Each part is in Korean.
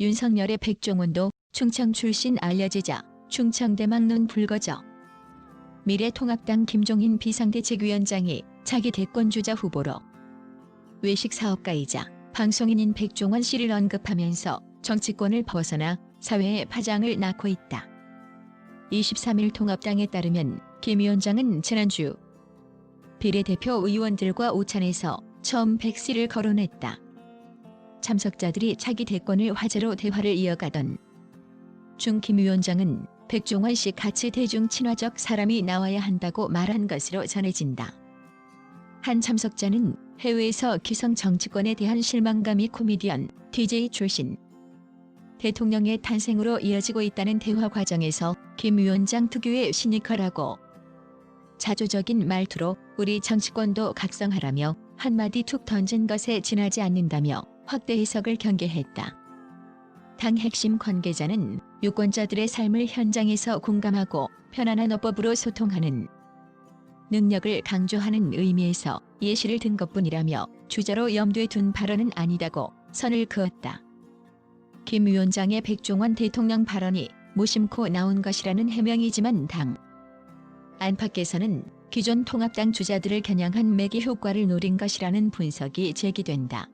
윤석열의 백종원도 충청 출신 알려지자 충청대망론 불거져 미래통합당 김종인 비상대책위원장이 차기 대권주자 후보로 외식 사업가이자 방송인인 백종원 씨를 언급하면서 정치권을 벗어나 사회의 파장을 낳고 있다. 23일 통합당에 따르면 김 위원장은 지난주 비례대표 의원들과 오찬에서 처음 백 씨를 거론했다. 참석자들이 차기 대권을 화제로 대화를 이어가던 중 김 위원장은 백종원 씨 같이 대중 친화적 사람이 나와야 한다고 말한 것으로 전해진다. 한 참석자는 해외에서 기성 정치권에 대한 실망감이 코미디언, DJ 출신 대통령의 탄생으로 이어지고 있다는 대화 과정에서 김 위원장 특유의 시니컬하고 자조적인 말투로 우리 정치권도 각성하라며 한마디 툭 던진 것에 지나지 않는다며 확대 해석을 경계했다. 당 핵심 관계자는 유권자들의 삶을 현장에서 공감하고 편안한 어법으로 소통하는 능력을 강조하는 의미에서 예시를 든 것뿐이라며 주자로 염두에 둔 발언은 아니다고 선을 그었다. 김 위원장의 백종원 대통령 발언이 무심코 나온 것이라는 해명이지만 당 안팎에서는 기존 통합당 주자들을 겨냥한 매기 효과를 노린 것이라는 분석이 제기된다.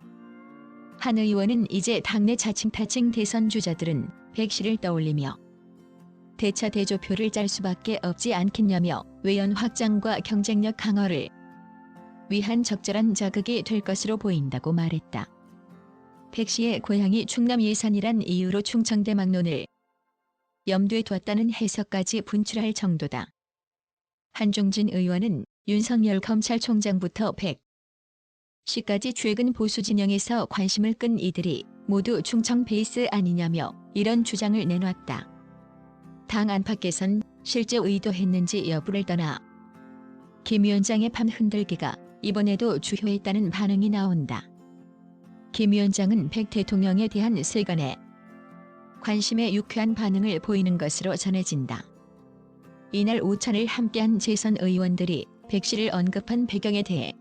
한 의원은 이제 당내 자칭 타칭 대선 주자들은 백 씨를 떠올리며 대차 대조표를 짤 수밖에 없지 않겠냐며 외연 확장과 경쟁력 강화를 위한 적절한 자극이 될 것으로 보인다고 말했다. 백 씨의 고향이 충남 예산이란 이유로 충청대 막론을 염두에 두었다는 해석까지 분출할 정도다. 한종진 의원은 윤석열 검찰총장부터 백 씨까지 최근 보수 진영에서 관심을 끈 이들이 모두 충청 베이스 아니냐며 이런 주장을 내놨다. 당 안팎에선 실제 의도했는지 여부를 떠나 김 위원장의 판 흔들기가 이번에도 주효했다는 반응이 나온다. 김 위원장은 백 대통령에 대한 세간에 관심에 유쾌한 반응을 보이는 것으로 전해진다. 이날 오찬을 함께한 재선 의원들이 백 씨를 언급한 배경에 대해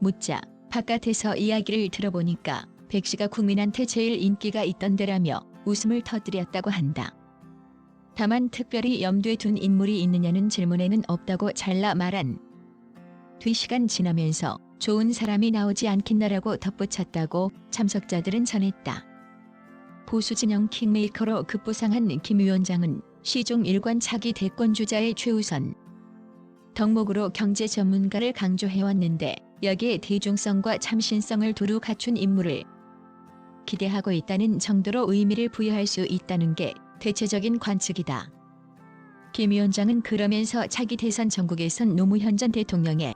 묻자 바깥에서 이야기를 들어보니까 백 씨가 국민한테 제일 인기가 있던 데라며 웃음을 터뜨렸다고 한다. 다만 특별히 염두에 둔 인물이 있느냐는 질문에는 없다고 잘라 말한 뒤 시간 지나면서 좋은 사람이 나오지 않겠나라고 덧붙였다고 참석자들은 전했다. 보수 진영 킹메이커로 급부상한 김 위원장은 시종 일관 차기 대권 주자의 최우선 덕목으로 경제 전문가를 강조해왔는데 여기에 대중성과 참신성을 두루 갖춘 인물을 기대하고 있다는 정도로 의미를 부여할 수 있다는 게 대체적인 관측이다. 김 위원장은 그러면서 차기 대선 전국에선 노무현 전 대통령의